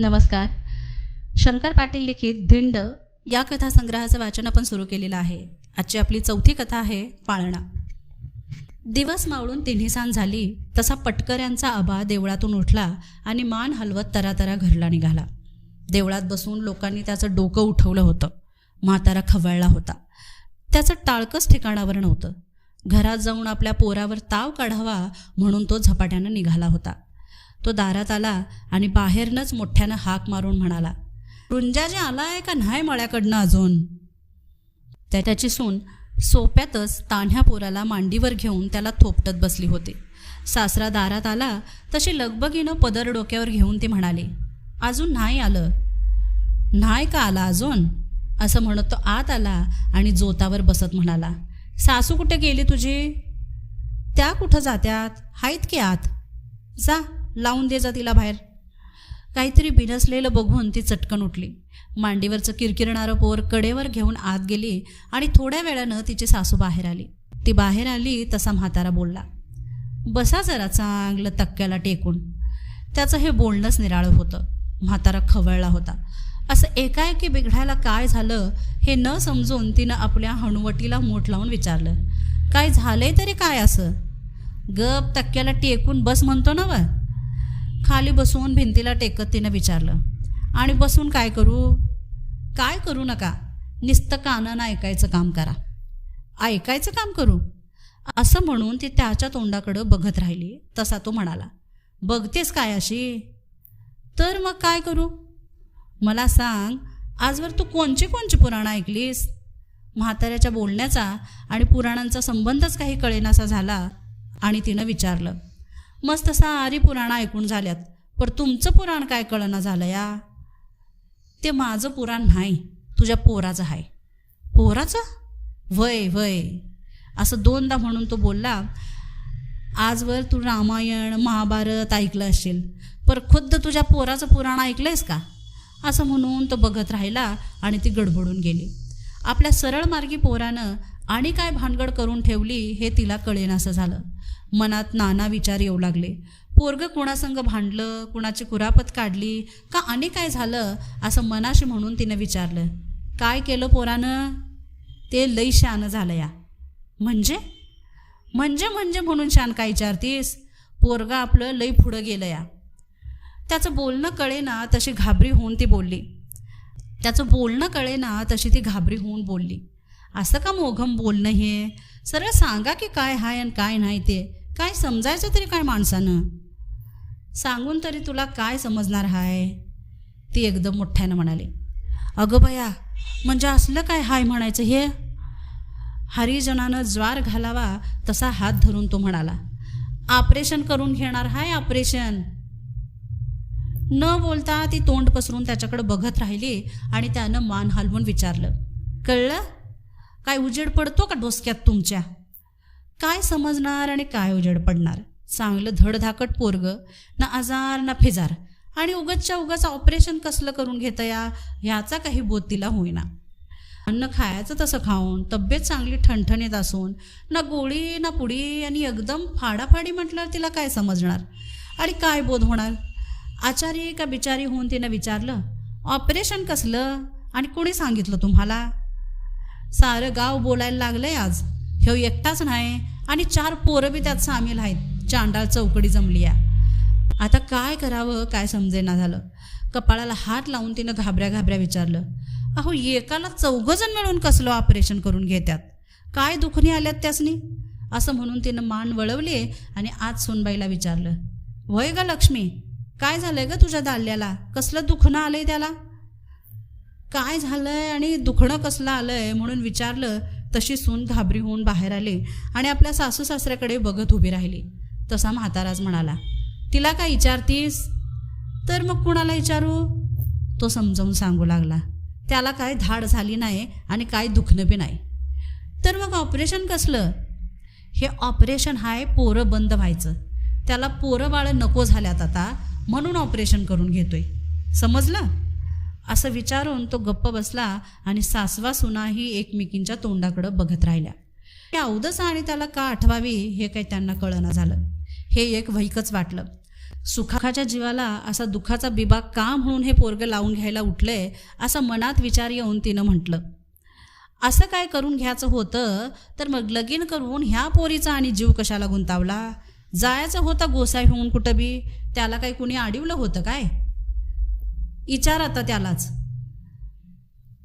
नमस्कार. शंकर पाटील लिखित धिंड या कथासंग्रहाचं वाचन आपण सुरू केलेलं आहे. आजची आपली चौथी कथा आहे पाळणा. दिवस मावळून तिन्ही सांज झाली तसा पटकऱ्यांचा आबा देवळातून उठला आणि मान हलवत तरातरा घरला निघाला. देवळात बसून लोकांनी त्याचं डोकं उठवलं होतं. म्हातारा खवळला होता. त्याचं टाळकंच ठिकाणावर नव्हतं. घरात जाऊन आपल्या पोरावर ताव काढावा म्हणून तो झपाट्यानं निघाला होता. तो दारात आला आणि बाहेरनंच मोठ्यानं हाक मारून म्हणाला रुंजाजी आहे का नाही मळ्याकडनं अजून? त्या त्याची सून सोप्यातच तान्ह्या पोराला मांडीवर घेऊन त्याला थोपटत बसली होती. सासरा दारात आला तशी लगबगीनं पदर डोक्यावर घेऊन ती म्हणाली अजून नाही आलं. नाही का आला अजून? असं म्हणत तो आत आला आणि जोतावर बसत म्हणाला सासू कुठे गेली तुझी? त्या कुठं जात्यात? आहेत की आत? जा. लावून दे जा तिला बाहेर. काहीतरी बिनसलेलं बघून ती चटकन उठली. मांडीवरचं किरकिरणारं पोर कडेवर घेऊन आत गेली आणि थोड्या वेळानं तिची सासू बाहेर आली. ती बाहेर आली तसा म्हातारा बोलला बसा जरा चांगलं तक्क्याला टेकून. त्याचं हे बोलणंच निराळं होतं. म्हातारा खवळला होता. असं एकाएकी बिघडायला काय झालं हे न समजून तिनं आपल्या हनुवटीला मूठ लावून विचारलं काय झालंय तरी काय असं? गप तक्क्याला टेकून बस म्हणतो ना व? खाली बसून भिंतीला टेकत तिनं विचारलं आणि बसून काय करू? काय करू नका? नुसतं कानानं ऐकायचं काम करा. ऐकायचं काम करू? असं म्हणून ती त्याच्या तोंडाकडं बघत राहिली. तसा तो म्हणाला बघतेस काय अशी? तर मग काय करू? मला सांग आजवर तू कोणची कोणची पुराणं ऐकलीस? म्हाताऱ्याच्या बोलण्याचा आणि पुराणांचा संबंधच काही कळेनासा झाला. आणि तिनं विचारलं मस्त सारी पुराणं ऐकून झाल्यात. पर तुमचं पुराण काय कळणं झालं या? ते माझं पुराण नाही तुझ्या पोराचं आहे. पोराचं? वय वय. असं दोनदा म्हणून तो बोलला आजवर तू रामायण महाभारत ऐकलं असेल पर खुद्द तुझ्या पोराचं पुराण ऐकलंयस का? असं म्हणून तो बघत राहिला आणि ती गडबडून गेली. आपल्या सरळ मार्गी पोरानं आणि काय भानगड करून ठेवली हे तिला कळेनासं झालं. मनात नाना विचार येऊ लागले. पोरगं कोणासंग भांडलं कुणाची कुरापत काढली का आणि काय झालं असं मनाशी म्हणून तिनं विचारलं. काय केलं पोरानं? ते लई शान झालं या. म्हणजे? म्हणजे म्हणजे म्हणून शान काय विचारतीस? पोरगं आपलं लई पुढं गेलं या. त्याचं बोलणं कळे ना तशी घाबरी होऊन ती बोलली. त्याचं बोलणं कळे ना तशी ती घाबरी होऊन बोलली. असं का मोघम बोलणं हे? सरळ सांगा की काय हाय आणि काय नाही ते. काय समजायचं तरी काय माणसानं? सांगून तरी तुला काय समजणार हाय? ती एकदम मोठ्यानं म्हणाली. अगं बया म्हणजे असलं काय हाय म्हणायचं हे? हरिजनानं ज्वार घालावा तसा हात धरून तो म्हणाला. ऑपरेशन करून घेणार हाय ऑपरेशन. न बोलता ती तोंड पसरून त्याच्याकडे बघत राहिली आणि त्यानं मान हलवून विचारलं. कळलं? काय उजेड पडतो का डोसक्यात तुमच्या? काय समजणार आणि काय उजेड पडणार? चांगलं धडधाकट पोरग ना आजार ना फिजार. आणि उगतच्या उगाच ऑपरेशन कसलं करून घेता या? ह्याचा काही बोध तिला होईना. अन्न खायचं तसं खाऊन तब्येत चांगली ठणठणीत असून ना गोळी ना पुडी आणि एकदम फाडाफाडी म्हटल्यावर तिला काय समजणार? आणि काय बोध होणार? आचारी का बिचारी होऊन तिनं विचारलं ऑपरेशन कसलं? आणि कोणी सांगितलं तुम्हाला? सारं गाव बोलायला लागलंय आज. ह्यो एकटाच नाही आणि चार पोरं बी त्यात सामील आहेत. चांडाळ चौकडी जमली या. आता काय करावं काय समजेना झालं. कपाळाला हात लावून तिनं घाबऱ्या घाबऱ्या विचारलं. अहो एकाला चौघजण मिळून कसलं ऑपरेशन करून घेत्यात? काय दुखणी आल्यात त्यासनी? असं म्हणून तिनं मान वळवली आणि आज सोनबाईला विचारलं. वय ग लक्ष्मी काय झालंय ग तुझ्या दाल्याला? कसलं दुखणं आलंय त्याला? काय झालंय आणि दुखणं कसलं आलंय म्हणून विचारलं तशी सून घाबरी होऊन बाहेर आली आणि आपल्या सासू सासऱ्याकडे बघत उभी राहिली. तसा म्हाताराच म्हणाला तिला काय विचारतीस? तर मग कुणाला विचारू? तो समजावून सांगू लागला त्याला काय धाड झाली नाही आणि काय दुखणं बी नाही. तर मग ऑपरेशन कसलं? हे ऑपरेशन हाय पोरं बंद व्हायचं. त्याला पोरं बाळं नको झाल्यात आता म्हणून ऑपरेशन करून घेतोय. समजलं? असं विचारून तो गप्प बसला आणि सासवा सुनाही एकमेकींच्या तोंडाकडं बघत राहिल्या. त्या अवदस आणि त्याला का आठवावी? हे काही त्यांना कळना झालं. हे एक वैकच वाटलं. सुखाच्या जीवाला असा दुःखाचा बिबाग का म्हणून हे पोरगं लावून घ्यायला उठलंय असा मनात विचार येऊन तिनं म्हटलं असं काय करून घ्यायचं होतं? तर मग लगीन करून ह्या पोरीचा आणि जीव कशाला गुंतावला? जायचं होतं गोसाई होऊन कुठं बी? त्याला काही कुणी अडवलं होतं काय? विचार आता त्यालाच.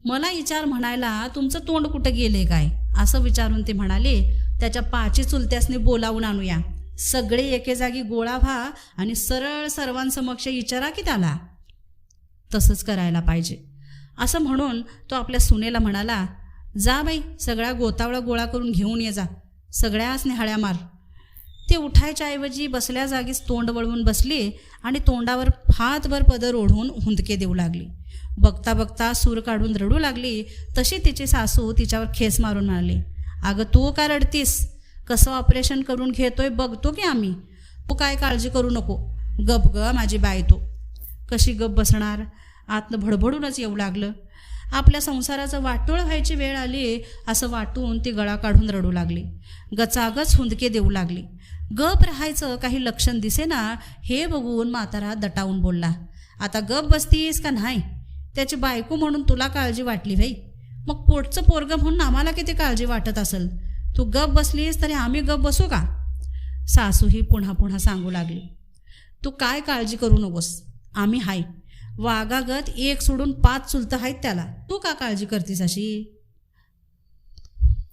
मला विचार म्हणायला तुमचं तोंड कुठं गेले काय? असं विचारून ते म्हणाले त्याच्या पाची चुलत्यासनी बोलावून आणूया. सगळे एके जागी गोळा व्हा आणि सरळ सर्वांसमक्ष विचारा की त्याला. तसंच करायला पाहिजे. असं म्हणून तो आपल्या सुनेला म्हणाला जा बाई सगळ्या गोतावळा गोळा करून घेऊन ये जा. सगळ्याच निहाळ्या मार. ती उठायच्या ऐवजी बसल्या जागीच तोंड वळवून बसली आणि तोंडावर फातभर पदर ओढून हुंदके देऊ लागली. बघता बघता सूर काढून रडू लागली. तशी तिची सासू तिच्यावर खेस मारून म्हणाली अगं तू काय रडतीस? कसं ऑपरेशन करून घेतोय बघतो की आम्ही? तू काय काळजी करू नको. गप ग माझी बाय तो. कशी गप बसणार? आतनं भडभडूनच येऊ लागलं. आपल्या संसाराचं वाटोळ व्हायची वेळ आली असं वाटून ती गळा काढून रडू लागली. गचागच हुंदके देऊ लागली. गप राहायचं काही लक्षण दिसेना हे बघून म्हातारा दटावून बोलला आता गप बसतीस का नाही? त्याची बायको म्हणून तुला काळजी वाटली भाई मग पोटचं पोरगं म्हणून आम्हाला किती काळजी वाटत असेल? तू गप बसलीस तरी आम्ही गप बसू का? सासूही पुन्हा पुन्हा सांगू लागली तू काय काळजी करू नकोस. आम्ही हाय. वागागत एक सोडून पाच चुलतं आहेत त्याला. तू का काळजी करतीस अशी?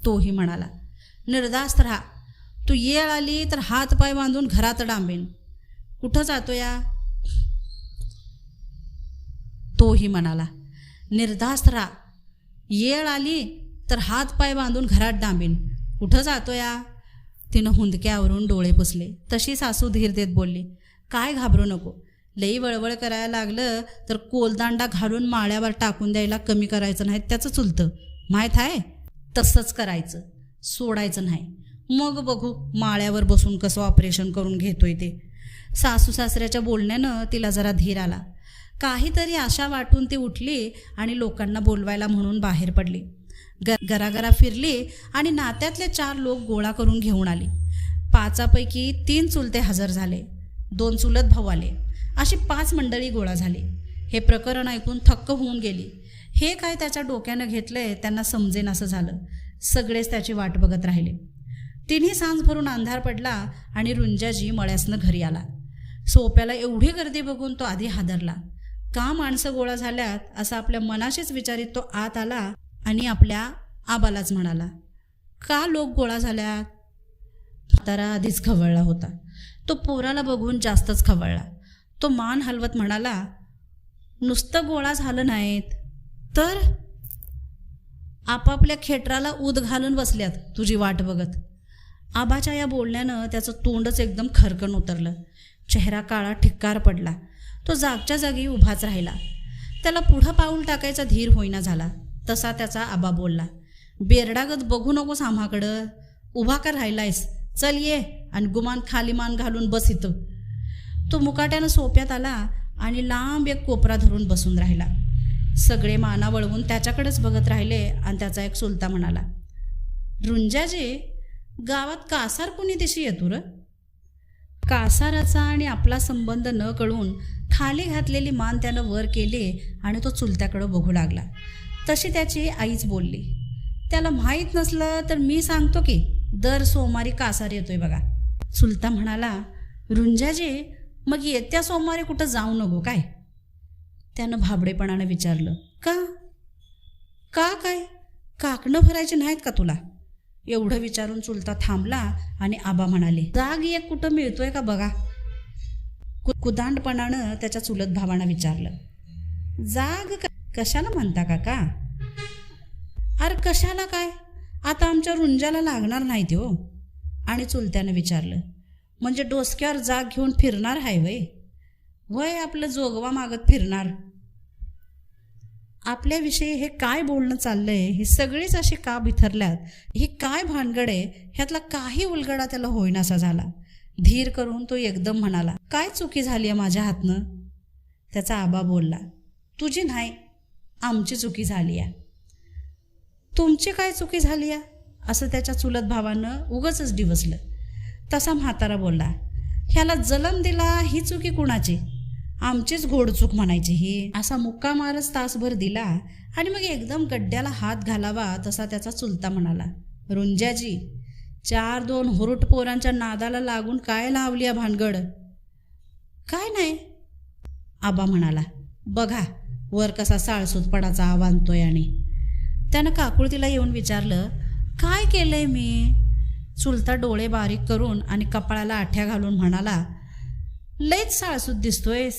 तोही म्हणाला निर्धास्त राहा. तू येळ आली तर हात पाय बांधून घरात डांबेन. कुठं जातो या? तोही म्हणाला निर्धास्त राहा येळ आली तर हात पाय बांधून घरात डांबेन. कुठं जातो या? तिनं हुंदक्यावरून डोळे पुसले. तशी सासू धीर देत बोलली काय घाबरू नको. लई वळवळ करायला लागलं तर कोलदांडा घालून माळ्यावर टाकून द्यायला कमी करायचं नाही त्याचं चुलतं. माहीत आहे? तसंच करायचं. सोडायचं नाही. मग बघू माळ्यावर बसून कसं ऑपरेशन करून घेतोय ते. सासू सासऱ्याच्या बोलण्यानं तिला जरा धीर आला. काहीतरी आशा वाटून ती उठली आणि लोकांना बोलवायला म्हणून बाहेर पडली. ग गरागरा फिरली आणि नात्यातले चार लोक गोळा करून घेऊन आली. पाचापैकी तीन चुलते हजर झाले. दोन चुलत भाऊ आले. अशी पाच मंडळी गोळा झाली. हे प्रकरण ऐकून थक्क होऊन गेली. हे काय त्याच्या डोक्यानं घेतलंय त्यांना समजेन असं झालं. सगळेच त्याची वाट बघत राहिले. तिन्ही सांज भरून अंधार पडला आणि रुंजाजी मळ्यासनं घरी आला. सोप्याला एवढी गर्दी बघून तो आधी हादरला. का माणसं गोळा झाल्यात असा आपल्या मनाशीच विचारित तो आत आला आणि आपल्या आबालाच म्हणाला का लोक गोळा झाल्यात? म्हातारा आधीच खवळला होता. तो पोराला बघून जास्तच खवळला. तो मान हलवत म्हणाला नुसतं गोळा झालं नाहीत. तर? आपापल्या खेटराला ऊद घालून बसल्यात तुझी वाट बघत. आबाच्या या बोलण्यानं त्याचं तोंडच एकदम खरकन उतरलं. चेहरा काळा ठिक्कार पडला. तो जागच्या जागी उभाच राहिला. त्याला पुढं पाऊल टाकायचा धीर होईना झाला. तसा त्याचा आबा बोलला बेरडागत बघू नकोस आम्हाकडं. उभा का राहिलायस? चल ये आणि गुमान खाली मान घालून बस इथं. तो मुकाट्यानं सोप्यात आला आणि लांब एक कोपरा धरून बसून राहिला. सगळे माना वळवून त्याच्याकडेच बघत राहिले आणि त्याचा एक सुलता म्हणाला रुंजाजी गावात कासार कोणी दिशी येतो र? कासाराचा आणि आपला संबंध न कळून खाली घातलेली मान त्यानं वर केली आणि तो चुलत्याकडं बघू लागला. तशी त्याची आईच बोलली त्याला माहीत नसलं तर मी सांगतो की दर सोमवारी कासार येतोय बघा. चुलता म्हणाला रुंजाजी मग येत्या सोमवारी कुठं जाऊ नको काय? त्यानं भाबडेपणानं विचारलं का? का काय? काकणं भरायचे नाहीत का तुला? एवढं विचारून चुलता थांबला आणि आबा म्हणाले जाग एक कुठं मिळतोय का बघा? कु कुदांडपणानं त्याच्या चुलत भावानं विचारलं जाग क- कशाला म्हणता काका? अरे कशाला काय? आता आमच्या रुंजाला लागणार नाही ते हो. आणि चुलत्यानं विचारलं म्हणजे डोसक्यावर जाग घेऊन फिरणार आहे वय? वय आपलं जोगवा मागत फिरणार. आपल्याविषयी हे काय बोलणं चाललंय ही सगळीच अशी का बिथरल्यात ही काय भानगड आहे ह्यातला काही उलगडा त्याला होईनासा झाला. धीर करून तो एकदम म्हणाला काय चुकी झाली आहे माझ्या हातनं? त्याचा आबा बोलला तुझी नाही आमची चुकी झाली आहे. तुमची काय चुकी झाली आहे? असं त्याच्या चुलत भावानं उगच डिवसलं तसा म्हातारा बोलला ह्याला जलम दिला ही चुकी कुणाची? आमचीच घोडचूक म्हणायची ही. असा मुक्का मारच तासभर दिला आणि मग एकदम गड्ड्याला हात घालावा तसा त्याचा चुलता म्हणाला. रुंजाजी चार दोन हुरुट पोरांच्या नादाला लागून काय लावली या भानगड? काय नाही आबा म्हणाला. बघा वर कसा साळसूतपणाचा आवानतोय आणि. त्यानं काकुळतीला येऊन विचारलं काय केलंय मी? चुलता डोळे बारीक करून आणि कपाळाला आठ्या घालून म्हणाला लयच साळसूत दिसतोयस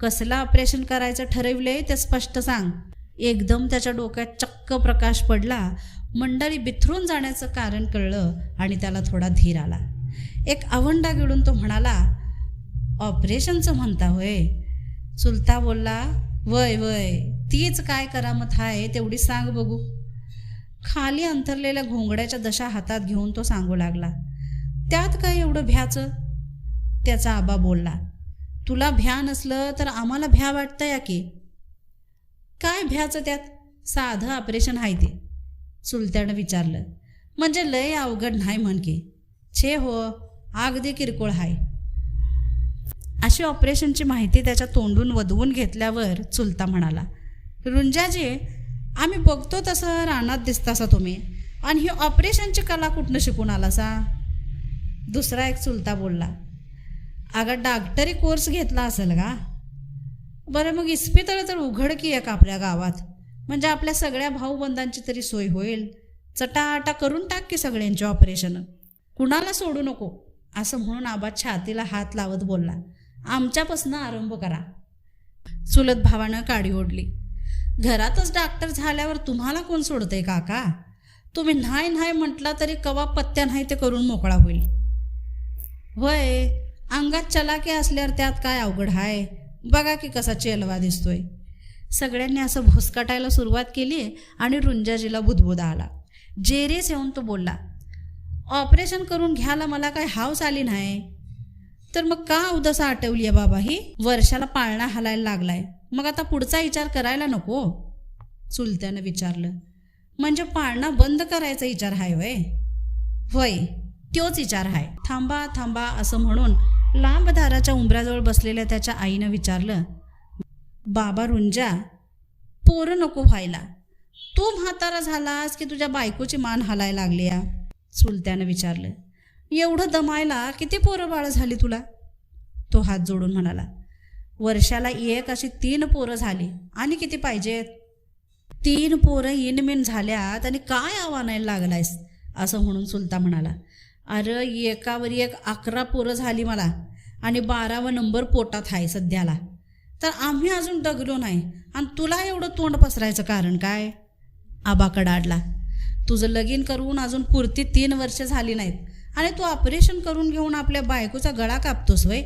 कसलं ऑपरेशन करायचं ठरविलंय ते स्पष्ट सांग. एकदम त्याच्या डोक्यात चक्क प्रकाश पडला. मंडळी बिथरून जाण्याचं कारण कळलं आणि त्याला थोडा धीर आला. एक आवंडा गिळून तो म्हणाला ऑपरेशनचं म्हणता होय? चुलता बोलला वय वय तीच काय करामत आहे तेवढी सांग बघू. खाली अंथरलेल्या घोंगड्याच्या दशा हातात घेऊन तो सांगू लागला त्यात काय एवढं भ्याचं? त्याचा आबा बोलला तुला भ्या नसलं तर आम्हाला भ्या वाटतं या की. काय भ्याचं त्यात? साधं ऑपरेशन आहे ते. चुलत्यानं विचारलं म्हणजे लय अवघड नाही म्हण की. छे हो अगदी किरकोळ आहे अशी ऑपरेशनची माहिती त्याच्या तोंडून वधवून घेतल्यावर चुलता म्हणाला रुंजाजी आम्ही बघतो तसं रानात दिसतासा तुम्ही. आणि ही ऑपरेशनची कला कुठनं शिकून आला सा दुसरा एक चुलता बोलला अगं डॉक्टरी कोर्स घेतला असेल का? बरं मग इस्पितळं तर उघड की एक आपल्या गावात. म्हणजे आपल्या सगळ्या भाऊबंधांची तरी सोय होईल. चटाटा करून टाक की सगळ्यांची ऑपरेशन. कुणाला सोडू नको? असं म्हणून आबा छातीला हात लावत बोलला. आमच्यापासनं आरंभ करा. चुलत भावानं काडी ओढली. घरातच डॉक्टर झाल्यावर तुम्हाला कोण सोडतंय काका? तुम्ही नाही नाही म्हटला तरी कवा पत्त्या नाही ते करून मोकळा होईल. वय अंगात चलाके असल्यावर त्यात काय अवघड आहे बघा की कसा चेलवा दिसतोय. सगळ्यांनी असं भुसकाटायला सुरुवात केली आणि रुंजाजीला बुधबुदा आला. जेरेस येऊन तो बोलला ऑपरेशन करून घ्यायला मला काय हावस आली नाही? तर मग का उदसा आटवली आहे बाबा ही? वर्षाला पाळणा हालायला लागलाय. मग आता पुढचा विचार करायला नको. चुलत्यानं विचारलं म्हणजे पाळणा बंद करायचा विचार आहे वय होय त्योच विचार आहे थांबा थांबा असं म्हणून लांब दाराच्या उंबऱ्याजवळ बसलेल्या त्याच्या आईनं विचारलं बाबा रुंजा पोरं नको व्हायला. तू म्हातारा झालास की तुझ्या बायकोची मान हालाय लागली या चुलत्यानं विचारलं एवढं दमायला किती पोरं बाळं झाली तुला? तो हात जोडून म्हणाला वर्षाला एक अशी तीन पोरं झाली. आणि किती पाहिजेत? तीन पोरं इनमिन झाल्यात आणि काय आव्हानायला लागलायस? असं म्हणून सुलता म्हणाला अरे एकावर एक अकरा पोरं झाली मला आणि बारावा नंबर पोटात आहे सध्याला. तर आम्ही अजून डगलो नाही आणि तुला एवढं तोंड पसरायचं कारण काय? आबा कडाडला तुझं लगीन करून अजून पुरती तीन वर्ष झाली नाहीत आणि तू ऑपरेशन करून घेऊन आपल्या बायकोचा गळा कापतोस वय?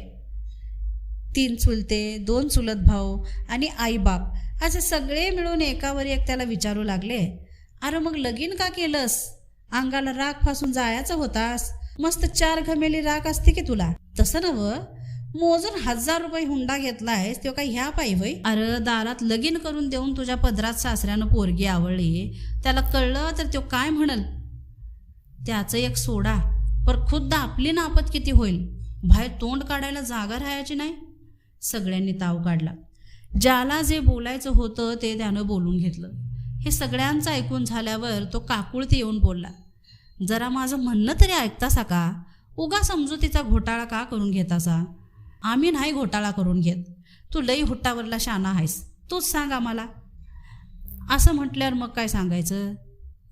तीन चुलते दोन चुलत भाऊ आणि आईबाप असे सगळे मिळून एकावर एक त्याला विचारू लागले. अरे मग लगीन का केलंस? अंगाला राख फासून जायचं होतास. मस्त चार घमेली राख असते की तुला? तसं नव मोजून हजार रुपये हुंडा घेतलायस तो काय ह्या पायी होय? अरे दारात लगीन करून देऊन तुझ्या पदरात सासऱ्यानं पोरगी आवडली. त्याला कळलं तर तो काय म्हणल? त्याचं एक सोडा. पर खुद्द आपली नापत किती होईल? बाहेर तोंड काढायला जागा राहायची नाही? सगळ्यांनी ताव काढला. ज्याला जे बोलायचं होतं ते त्यानं बोलून घेतलं. हे सगळ्यांचं ऐकून झाल्यावर तो काकुळती येऊन बोलला जरा माझं म्हणणं तरी ऐकतासा का? उगा समजुतीचा घोटाळा का करून घेतासा? आम्ही नाही घोटाळा करून घेत. तू लई हुट्टावरला शाना आहेस. तूच सांग आम्हाला. असं म्हटल्यावर मग काय सांगायचं?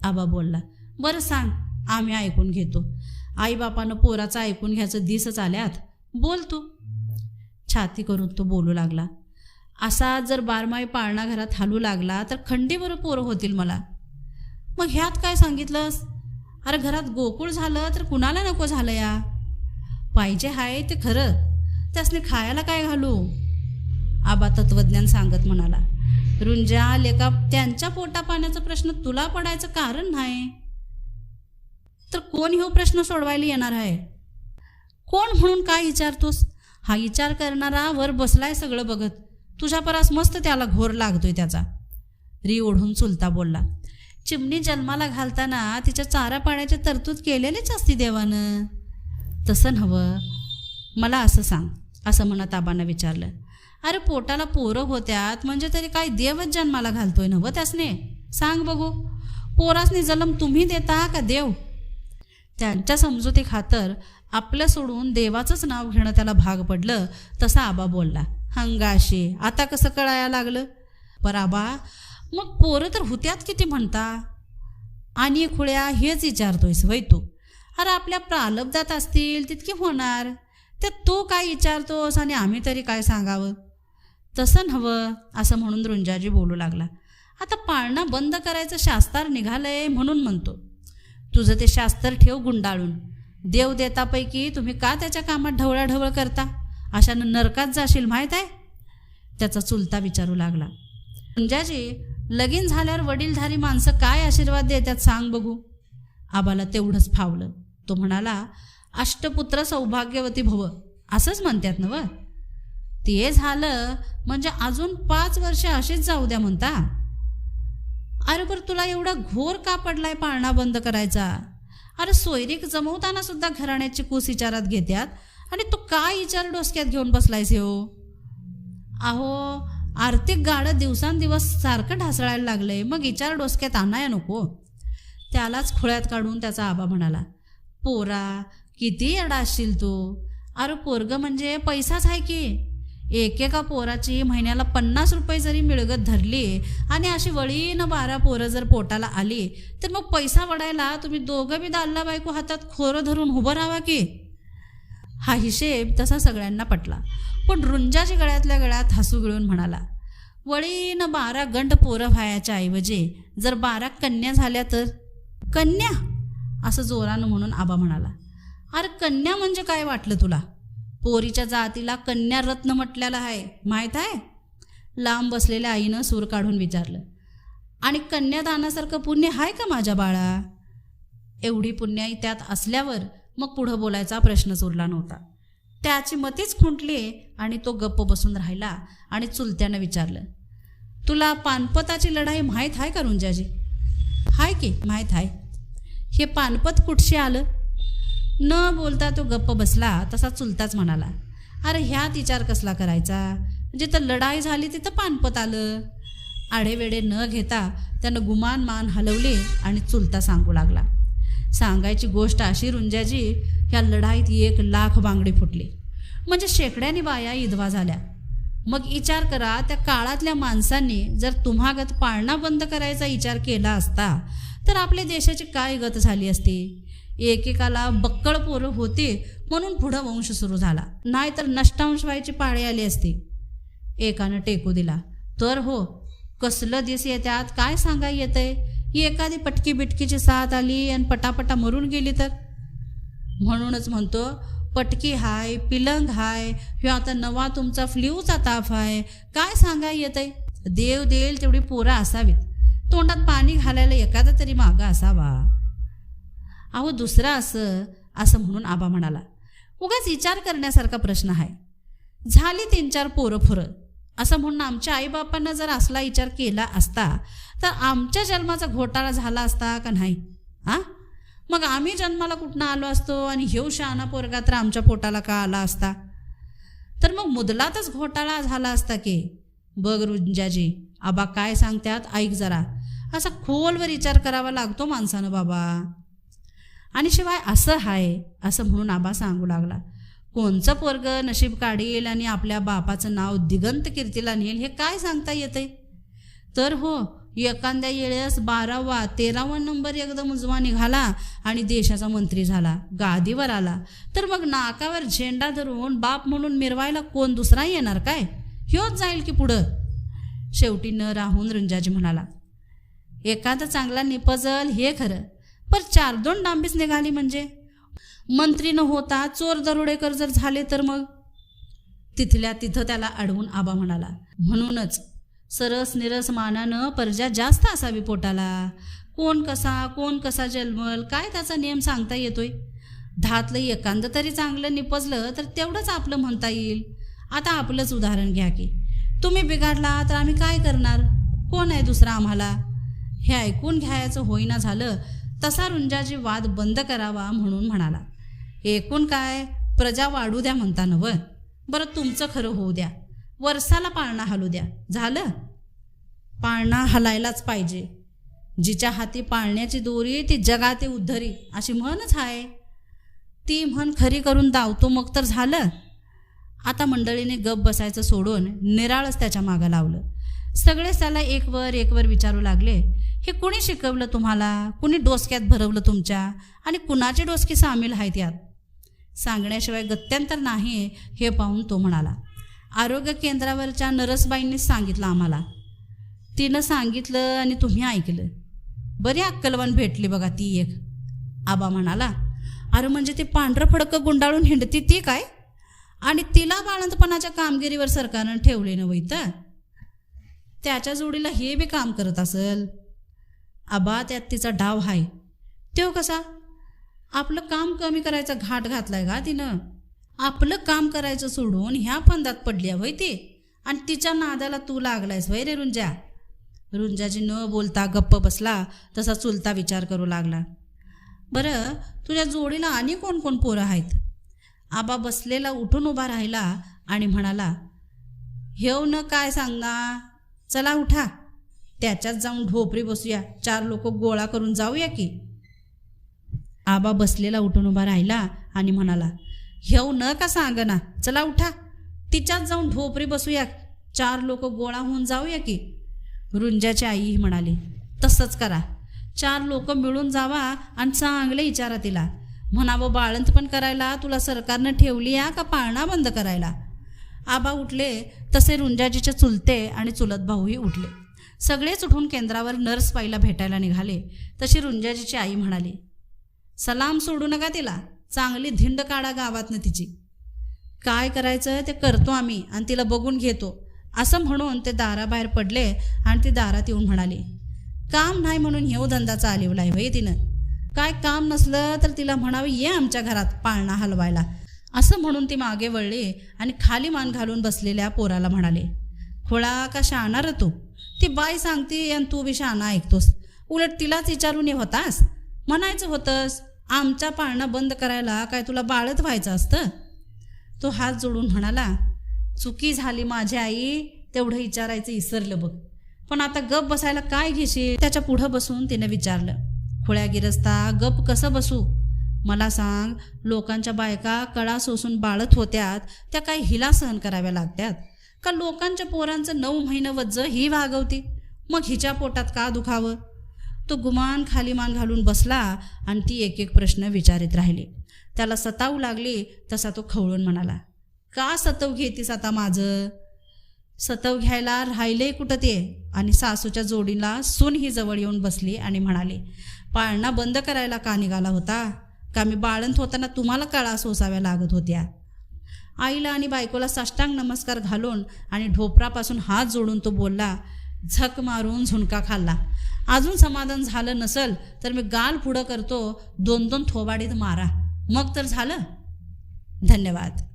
आबा बोलला बरं सांग आम्ही ऐकून घेतो. आईबापानं पोराचं ऐकून घ्यायचं दिसच आल्यात. बोल तू. छाती करून तो बोलू लागला. असा जर बारमाही पाळणा घरात हालू लागला तर खंडीवर पोरं होतील मला. मग ह्यात काय सांगितलंस? अरे घरात गोकुळ झालं तर कुणाला नको झालं या? पाहिजे हाय ते खरं. त्यासने खायला काय घालू? आबा तत्वज्ञान सांगत म्हणाला. रुंजा लेका त्यांच्या पोटा पाण्याचा प्रश्न तुला पडायचं कारण नाही. तर कोण हो प्रश्न सोडवायला येणार आहे? कोण म्हणून काय विचारतोस? हा विचार करणारा वर बसलाय सगळं बघत. तुझ्या परास मस्त त्याला घोर लागतोय त्याचा. री ओढून चुलता बोलला चिमणी जन्माला घालताना तिच्या चारा पाण्याची तरतूद केलेलीच असती देवानं. तसं नव्हं. मला असं सांग असं म्हणत आबांना विचारलं. अरे पोटाला पोरं होत्यात म्हणजे तरी काय देवच जन्माला घालतोय नव त्यासने? सांग बघू. पोरासने जन्म तुम्ही देता का देव? त्यांच्या समजुती खातर आपलं सोडून देवाचंच नाव घेणं त्याला भाग पडलं तसा आबा बोलला. हंगाशी. आता कसं कळायला लागलं? पराबा मग पोरं तर हुत्यात किती म्हणता? आणि खुळ्या हेच विचारतोयस वै तू? अरे आपल्या प्रालब्धात असतील तितकी होणार. ते तू काय विचारतोस आणि आम्ही तरी काय सांगावं? तसं नवं असं म्हणून रुंजाजी बोलू लागला. आता पाळणा बंद करायचं शास्त्र निघालंय म्हणून म्हणतो. तुझं ते शास्त्र ठेव गुंडाळून. देव देतापैकी तुम्ही का त्याच्या कामात ढवळाढवळ करता? अशानं नरकात जाशील माहीत आहे? त्याचा चुलता विचारू लागला. पुंजाजी लगीन झाल्यावर वडीलधारी माणसं काय आशीर्वाद देतात सांग बघू. आबाला तेवढंच फावलं. तो म्हणाला अष्टपुत्र सौभाग्यवती भव. असंच म्हणतात ना व ते झालं म्हणजे अजून पाच वर्ष अशीच जाऊ द्या म्हणता. अरे बरं तुला एवढा घोर का पडलाय पाळणा बंद करायचा? अरे सोयरीक जमवताना सुद्धा घराण्याची कूस विचारात घेत्यात. आणि तू काय विचार डोसक्यात घेऊन बसलायस हो? अहो आर्थिक गाडं दिवसांदिवस सारखं ढासळायला लागलंय. मग विचार डोसक्यात आणाया नको. त्यालाच खुळ्यात काढून त्याचा आबा म्हणाला पोरा किती येडा असशील तू? अरे पोरग म्हणजे पैसाच आहे की. एकेका पोराची महिन्याला पन्नास रुपये जरी मिळगत धरली आणि अशी वळीनं बारा पोरं जर पोटाला आली तर मग पैसा वडायला तुम्ही दोघं बी दाल्ला बायको हातात खोरं धरून उभं राहा की? हा हिशेब तसा सगळ्यांना पटला. पण रुंजाच्या गळ्यातल्या गळ्यात हसू गिळून म्हणाला वळीनं बारा गंड पोरं व्हायाच्या ऐवजी जर बारा कन्या झाल्या तर? कन्या? असं जोरानं म्हणून आबा म्हणाला. अरे कन्या म्हणजे काय वाटलं तुला? पोरीच्या जातीला कन्या रत्न म्हटलेला आहे माहीत आहे? लांब बसलेल्या आईनं सूर काढून विचारलं आणि कन्यादानासारखं पुण्य आहे का माझ्या बाळा? एवढी पुण्याई त्यात असल्यावर मग पुढं बोलायचा प्रश्नच उरला नव्हता. त्याची मतीच खुंटली आणि तो गप्प बसून राहिला आणि चुलत्यानं विचारलं तुला पानपताची लढाई माहीत आहे का रुंजाजी? हाय की माहीत आहे. हे पानपत कुठशी आलं? न बोलता तो गप्प बसला तसा चुलताच म्हणाला अरे ह्यात विचार कसला करायचा? म्हणजे जिथं लढाई झाली तिथं पानपत आलं. आडेवेडे न घेता त्यानं गुमान मान हलवले आणि चुलता सांगू लागला सांगायची गोष्ट अशी रुंजाजी ह्या लढाईत एक लाख बांगडी फुटली. म्हणजे शेकड्यानी बाया इदवा झाल्या. मग विचार करा त्या काळातल्या माणसांनी जर तुम्हागत पाळणा बंद करायचा विचार केला असता तर आपल्या देशाची काय गत झाली असती? एकेकाला बक्कळ पोरं होते म्हणून पुढं वंश सुरू झाला. नाहीतर नष्टांश व्हायची पाळी आली असती. एकानं टेकू दिला. तर हो कसलं दिस येत्यात? काय सांगा येतंय? ही एखादी पटकी बिटकीची साथ आली आणि पटापटा मरून गेली तर? म्हणूनच म्हणतो पटकी हाय पिलंग हाय किंवा आता नवा तुमचा फ्ल्यूचा ताप आहे काय सांगा आहे देव देईल तेवढी पोरं असावीत. तोंडात पाणी घालायला एखादा तरी मागं असावा. अहो दुसरा असं असं म्हणून आबा म्हणाला उगाच विचार करण्यासारखा प्रश्न आहे झाली तीन चार पोरं फुरं असं म्हणून आमच्या आईबापांना जर असला विचार केला असता तर आमच्या जन्माचा घोटाळा झाला असता का नाही? हां मग आम्ही जन्माला कुठनं आलो असतो आणि हेऊ शहाणा पोरगा तर आमच्या पोटाला का आला असता? तर मग मुदलातच घोटाळा झाला असता की? बघ रुंजाजी आबा काय सांगतात ऐक जरा. असा खोलवर विचार करावा लागतो माणसानं बाबा. आणि शिवाय असं आहे असं म्हणून आबा सांगू लागला. कोणचं पोरग नशीब काढील आणि आपल्या बापाचं नाव दिगंत कीर्तीला नेईल हे काय सांगता येते तर हो एखाद्या येळेस बारावा तेरावा नंबर एकदम उजवा निघाला आणि देशाचा मंत्री झाला गादीवर आला. तर मग नाकावर झेंडा धरून बाप म्हणून मिरवायला कोण दुसरा येणार काय? ह्योच जाईल की पुढं? शेवटी न राहून रुंजाजी म्हणाला एखादा चांगला निपजल हे खरं पर चार दोन डांबीच निघाली म्हणजे? मंत्री न होता चोर दरोडेकर जर झाले तर मग? तिथल्या तिथं त्याला अडवून आबा म्हणाला म्हणूनच सरस निरस मानानं पर्जा जास्त असावी पोटाला. कोण कसा कोण कसा जन्मल काय त्याचा नियम सांगता येतोय? धातलं एखादं तरी चांगलं निपजलं तर तेवढंच आपलं म्हणता येईल. आता आपलंच उदाहरण घ्या की. तुम्ही बिघाडला तर आम्ही काय करणार? कोण आहे दुसरा आम्हाला? हे ऐकून घ्यायचं होईना झालं तसा रुंजाजी वाद बंद करावा म्हणून म्हणाला. एकूण काय? प्रजा वाढू द्या म्हणता नव. बरं तुमचं खरं होऊ द्या. वर्षाला पाळणा हलू द्या. झालं? पाळणा हलायलाच पाहिजे. जिच्या हाती पाळण्याची दोरी ती जगाते उद्धरी अशी म्हणच आहे ती म्हण खरी करून दावतो मग तर झालं. आता मंडळीने गप बसायचं सोडून निराळच त्याच्या मागं लावलं. सगळेच त्याला एकवर एकवर विचारू लागले. हे कुणी शिकवलं तुम्हाला? कुणी डोसक्यात भरवलं तुमच्या? आणि कुणाची डोसकी सामील आहेत यात? सांगण्याशिवाय गत्यंतर नाही हे पाहून तो म्हणाला. आरोग्य केंद्रावरच्या नरसबाईंनीच सांगितलं आम्हाला. तिनं सांगितलं आणि तुम्ही ऐकलं. बरी अक्कलवान भेटली बघा ती एक. आबा म्हणाला अरे म्हणजे ती पांढरं फडकं गुंडाळून हिंडती ती काय? आणि तिला बाळंतपणाच्या कामगिरीवर सरकारनं ठेवले नव्हे तर? त्याच्या जोडीला हे बी काम करत असेल? आबा त्यात तिचा डाव आहे तो कसा? आपलं काम कमी करायचा घाट घातलाय का तिनं? आपलं काम करायचं सोडून ह्या फंदात पडली वय ती? आणि तिच्या नादाला तू लागलायस वय रे रुंजा? रुंजाजी न बोलता गप्प बसला तसा चुलता विचार करू लागला. बरं तुझ्या जोडीला आणि कोण कोण पोरं आहेत? आबा बसलेला उठून उभा राहिला आणि म्हणाला हेव न काय सांगा? चला उठा. त्याच्यात जाऊन ढोपरी बसूया. चार लोक गोळा करून जाऊया की. आबा बसलेला उठून उभा राहिला आणि म्हणाला हेव न का सांगना? चला उठा. तिच्यात जाऊन ढोपरी बसूया. चार लोक गोळा होऊन जाऊया की. रुंजाची आई म्हणाली तसंच करा. चार लोक मिळून जावा आणि चांगले विचारा तिला. म्हणावं बाळंत पण करायला तुला सरकारनं ठेवली या का पाळणा बंद करायला? आबा उठले. तसे रुंजाजीचे चुलते आणि चुलत भाऊही उठले. सगळेच उठून केंद्रावर नर्स नर्सबाईला भेटायला निघाले. तशी रुंजाजीची आई म्हणाली सलाम सोडू नका तिला. चांगली धिंड काढा गावातनं तिची. काय करायचं? ते करतो आम्ही आणि तिला बघून घेतो. असं म्हणून ते दाराबाहेर पडले आणि ती दारात येऊन म्हणाली काम नाही म्हणून हेव धंदा चालवला आहे भाई तिनं. काय काम नसलं तर तिला म्हणावं ये आमच्या घरात पाळणा हलवायला. असं म्हणून ती मागे वळली आणि खाली मान घालून बसलेल्या पोराला म्हणाले खोळा का शाणार तू? ती बाई सांगते आणि तू बी शाना ऐकतोस. उलट तिलाच विचारून ये होतास? म्हणायचं होतंस. आमचा पाळणा बंद करायला काय तुला बाळत व्हायचं असतं? तो हात जोडून म्हणाला चुकी झाली माझी आई तेवढं विचारायचं इसरलं बघ. पण आता गप बसायला काय घेशील? त्याच्या पुढं बसून तिने विचारलं खोळ्या गिरस्ता गप कसं बसू? मला सांग लोकांच्या बायका कळा सोसून बाळत होत्यात त्या काय हिला सहन कराव्या लागत्यात? का लोकांच्या पोरांचं नऊ महिनं वज्ज ही वागवती? मग हिच्या पोटात का दुखावं? तो गुमान खाली मान घालून बसला आणि ती एक एक प्रश्न विचारित राहिली. त्याला सतावू लागली तसा तो खवळून म्हणाला का सतव घेतीस आता माझं? सतव घ्यायला राहिले कुठं ते? आणि सासूच्या जोडीला सून ही जवळ येऊन बसली आणि म्हणाली पाळणा बंद करायला का निघाला होता? का मी बाळंत होताना तुम्हाला कळा सोसाव्या लागत होत्या? आईला आणि बायकोला साष्टांग नमस्कार घालून आणि ढोपरापासून हात जोडून तो बोलला झक मारून झुणका खाल्ला. अजून समाधान झालं नसल तर मी गाल पुढं करतो. दोन दोन थोबाडीत मारा. मग तर झालं. धन्यवाद.